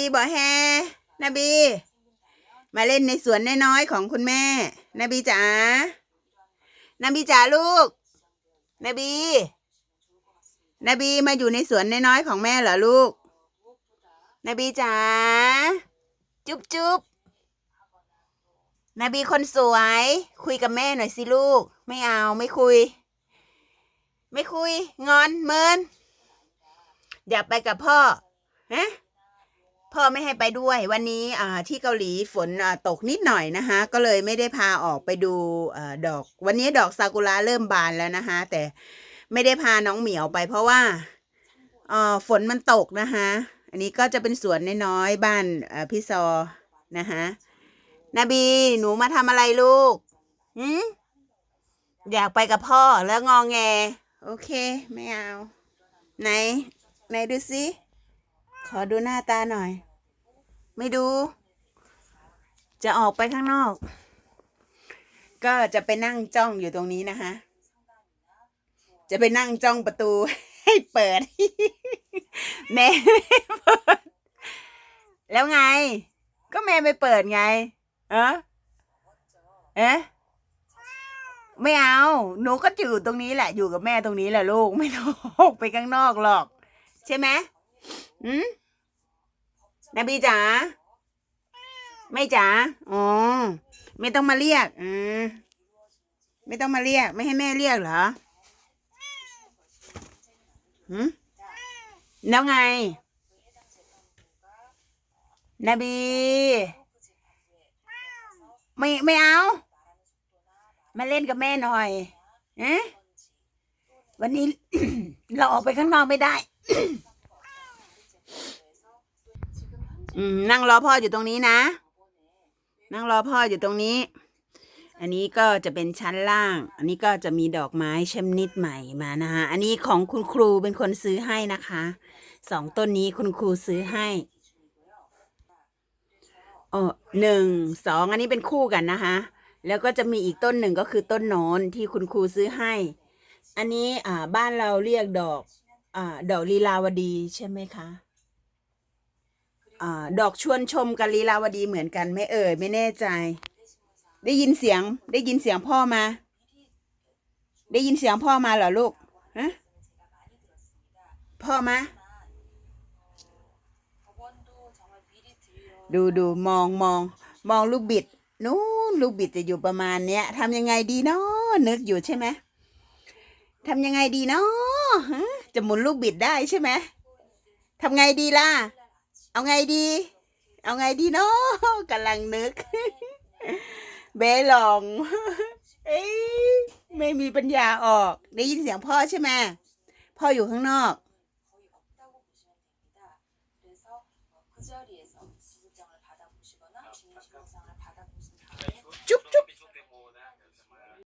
บีบอกแฮนบี มาเล่นในสวนน้อยๆของคุณแม่ นบีจ๋านบีจ๋าลูก นบี นบีมาอยู่ในสวนน้อยๆของแม่เหรอลูก นบีจ๋าจุ๊บจุ๊บนบีคนสวย คุยกับแม่หน่อยสิลูก ไม่เอาไม่คุย ไม่คุย งอนเมิน อยาไปกับพ่อฮะ พ่อไม่ให้ไปด้วย วันนี้ที่เกาหลีฝนตกนิดหน่อยนะคะ ก็เลยไม่ได้พาออกไปดูอดอก วันนี้ดอกซากุระเริ่มบานแล้วนะคะ แต่ไม่ได้พาน้องเหมียวไป เพราะว่าฝนมันตกนะคะ อันนี้ก็จะเป็นสวนน้อยๆบ้านพี่ซอนะคะนาบีหนูมาทำอะไรลูกหืมอยากไปกับพ่อแล้วงองแง โอเค ไม่เอา ไหน ไหนดูสิ ขอดูหน้าตาหน่อย ไม่ดู จะออกไปข้างนอก ก็จะไปนั่งจ้องอยู่ตรงนี้นะคะ จะไปนั่งจ้องประตูให้เปิด แม่ไม่เปิด แล้วไง ก็แม่ไม่เปิดไง เออเอ๊ะไม่เอา หนูก็อยู่ตรงนี้แหละ อยู่กับแม่ตรงนี้แหละลูก ไม่ต้องออกไปข้างนอกหรอก ใช่ไหมอืม นบีจ๋าไม่จ๋าอ๋อไม่ต้องมาเรียกอืมไม่ต้องมาเรียก ไม่ให้แม่เรียกเหรอหืมแล้วไง นบี ไม่ไม่เอา มาเล่นกับแม่หน่อยเอ๊ะวันนี้เราออกไปข้างนอกไม่ได้ อืมนั่งรอพ่ออยู่ตรงนี้นะ นั่งรอพ่ออยู่ตรงนี้ อันนี้ก็จะเป็นชั้นล่าง อันนี้ก็จะมีดอกไม้ชนิดใหม่มานะคะอันนี้ของคุณครูเป็นคนซื้อให้นะคะสองต้นนี้คุณครูซื้อให้โอ้หนึ่งสองอันนี้เป็นคู่กันนะคะ แล้วก็จะมีอีกต้นหนึ่งก็คือต้นโนนที่คุณครูซื้อให้ อันนี้อ่าบ้านเราเรียกดอกอ่าดอกลีลาวดีใช่ไหมคะ อดอกชวนชมกับลีลาวดีเหมือนกันไหม่เอ่ยไม่แน่ใจ ได้ยินเสียง ได้ยินเสียงพ่อมา ได้ยินเสียงพ่อมาเหรอลูกฮะพ่อมาดูดูมองมองมองลูกบิดนู้นลูกบิดจะอยู่ประมาณเนี้ยทำยังไงดีเนาะนึกอยู่ใช่ไหมทำยังไงดีเนาะจะหมุนลูกบิดได้ใช่ไหมทำไงดีล่ะ เอาไงดี เอาไงดีเนาะกำลังนึก เบหลงเอ้ยไม่มีปัญญาออก ได้ยินเสียงพ่อใช่ไหมพ่ออยู่ข้างนอก거의